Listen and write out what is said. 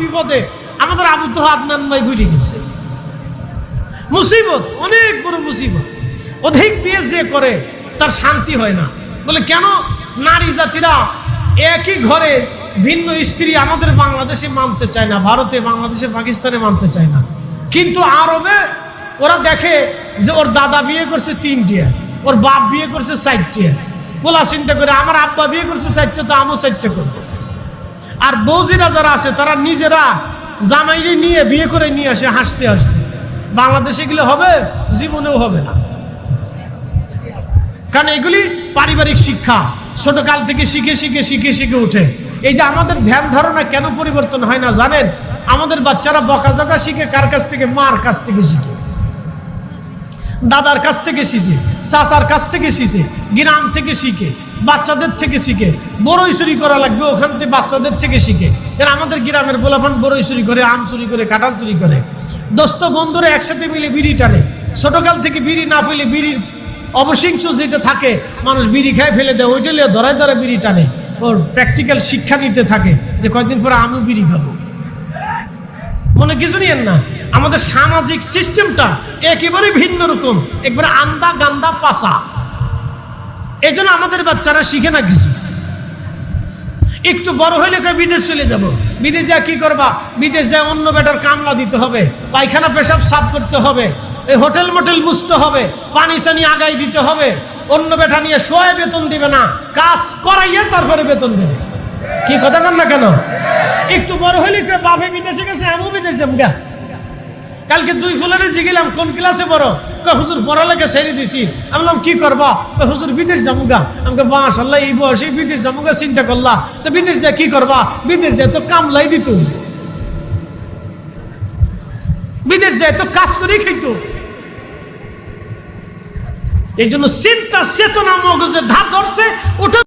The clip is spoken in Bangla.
বিপদে আমাদের আবু তো আদনান ভাই ঘুরে গেছে। মুসিবত, অনেক বড় মুসিবত। অধিক বিয়ে যে করে, তার শান্তি হয় না। বলে, কেন? নারী জাতিরা একই ঘরে ভিন্ন স্ত্রী আমাদের বাংলাদেশে মানতে চায় না, ভারতে, বাংলাদেশে, পাকিস্তানে মানতে চায় না। কিন্তু আরবে ওরা দেখে যে ওর দাদা বিয়ে করছে তিনটিয়া, ওর বাপ বিয়ে করছে চারটিয়া। বলা চিন্তা করে, আমার আব্বা বিয়ে করছে চারটে তো আমিও চারটে করব। আর বৌজিরা যারা আছে, তারা নিজেরা জামাইরে নিয়ে, বিয়ে করে নিয়ে আসে হাসতে হাসতে। বাংলাদেশে গেলে হবে, জীবনেও হবে না। কারণ এগুলি পারিবারিক শিক্ষা। ছোটকাল থেকে শিখে শিখে শিখে শিখে উঠে এই যে আমাদের ধ্যান ধারণা কেন পরিবর্তন হয় না জানেন? আমাদের বাচ্চারা বকাঝকা শিখে কার কাছ থেকে, মার কাছ থেকে শিখে। দাদার কাছ থেকে শিখে, চাচার কাছ থেকে শিখে, গ্রাম থেকে শিখে, বাচ্চাদের থেকে শিখে, বড়ই চুরি করা লাগবে ওখান থেকে বাচ্চাদের থেকে শিখে। এর আমাদের গ্রামের গোলাপান বড়ই চুরি করে, আম চুরি করে, কাঁঠাল চুরি করে। দোস্ত বন্ধুরা একসাথে মিলে বিড়ি টানে। ছোটকাল থেকে বিড়ি না পেলে বিড়ির অবশিংস যেটা থাকে, মানুষ বিড়ি খায়, ফেলে দেয়, ওইটা লিয়ে ধরায় ধরে বিড়ি টানে। ওর প্র্যাকটিক্যাল শিক্ষা নিতে থাকে যে কয়েকদিন পরে আমিও বিড়ি খাব। মনে কিছু নিয়েন না? আমাদের সামাজিক সিস্টেমটা একেবারে ভিন্ন রকম, একবারে আন্দা গান্দা পাসা এই জন্য আমাদের বাচ্চারা শিখে না কিছু। একটু বড় হইলে বিদেশ চলে যাব। বিদেশ যা কি করবা? বিদেশ যা অন্য বেটার কামলা দিতে হবে, পায়খানা পেশাব সাফ করতে হবে, এই হোটেল মোটেল বুঝতে হবে, পানি সানি আগাই দিতে হবে, অন্য বেটা নিয়ে সোয়া বেতন দিবে না, কাজ করাইয়ে তারপরে বেতন দেবে। কি কথা কন না কেন? একটু বড় হইলে বাপে বিদেশে গেছে, আমিও বিদেশ যাব কালকে দুই ফুলারে জিগিলাম, কোন ক্লাসে বড় কয়, হুজুর, পড়ালেখা সেরে দিছি। আমি বললাম, কি করবা? কয়, হুজুর, বিদেশ যামুগা। আমাকে মাশাল্লাহ এই বয়সে বিদেশ যামুগা চিন্তা করলা। তো বিদেশ যা কি করবা? বিদেশ যায় তো কামলাই দিত বিদেশ যায় তো কাজ করে খাইত এই জন্য চিন্তা চেতনা মগজে ধাপ ধরছে ওটা